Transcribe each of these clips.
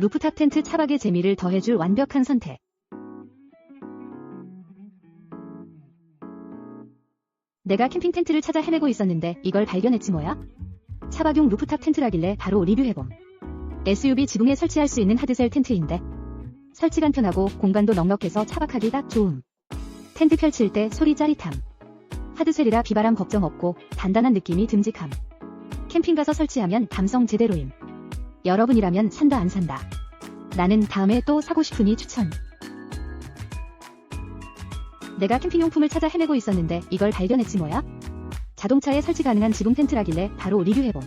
루프탑 텐트 차박의 재미를 더해줄 완벽한 선택. 내가 캠핑 텐트를 찾아 헤매고 있었는데 이걸 발견했지 뭐야? 차박용 루프탑 텐트라길래 바로 리뷰해봄. SUV 지붕에 설치할 수 있는 하드셀 텐트인데 설치 간편하고 공간도 넉넉해서 차박하기 딱 좋음. 텐트 펼칠 때 소리 짜릿함. 하드셀이라 비바람 걱정 없고 단단한 느낌이 듬직함. 캠핑 가서 설치하면 감성 제대로임. 여러분이라면 산다 안 산다. 나는 다음에 또 사고 싶으니 추천. 내가 캠핑용품을 찾아 헤매고 있었는데 이걸 발견했지 뭐야? 자동차에 설치 가능한 지붕 텐트라길래 바로 리뷰해봄.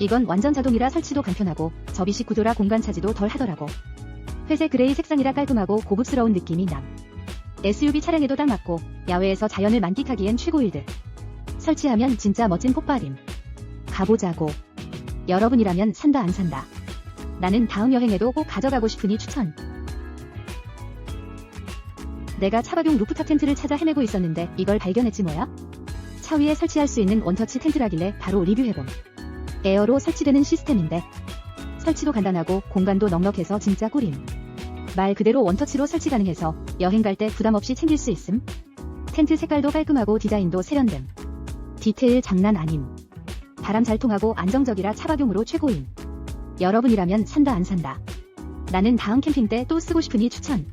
이건 완전 자동이라 설치도 간편하고 접이식 구조라 공간 차지도 덜 하더라고. 회색 그레이 색상이라 깔끔하고 고급스러운 느낌이 남. SUV 차량에도 딱 맞고 야외에서 자연을 만끽하기엔 최고일 듯. 설치하면 진짜 멋진 폭발임. 가보자고. 여러분이라면 산다 안 산다. 나는 다음 여행에도 꼭 가져가고 싶으니 추천. 내가 차박용 루프탑 텐트를 찾아 헤매고 있었는데 이걸 발견했지 뭐야? 차 위에 설치할 수 있는 원터치 텐트라길래 바로 리뷰해봄. 에어로 설치되는 시스템인데 설치도 간단하고 공간도 넉넉해서 진짜 꿀임. 말 그대로 원터치로 설치 가능해서 여행 갈 때 부담 없이 챙길 수 있음. 텐트 색깔도 깔끔하고 디자인도 세련됨. 디테일 장난 아님. 바람 잘 통하고 안정적이라 차박용으로 최고임. 여러분이라면 산다 안 산다. 나는 다음 캠핑 때 또 쓰고 싶으니 추천.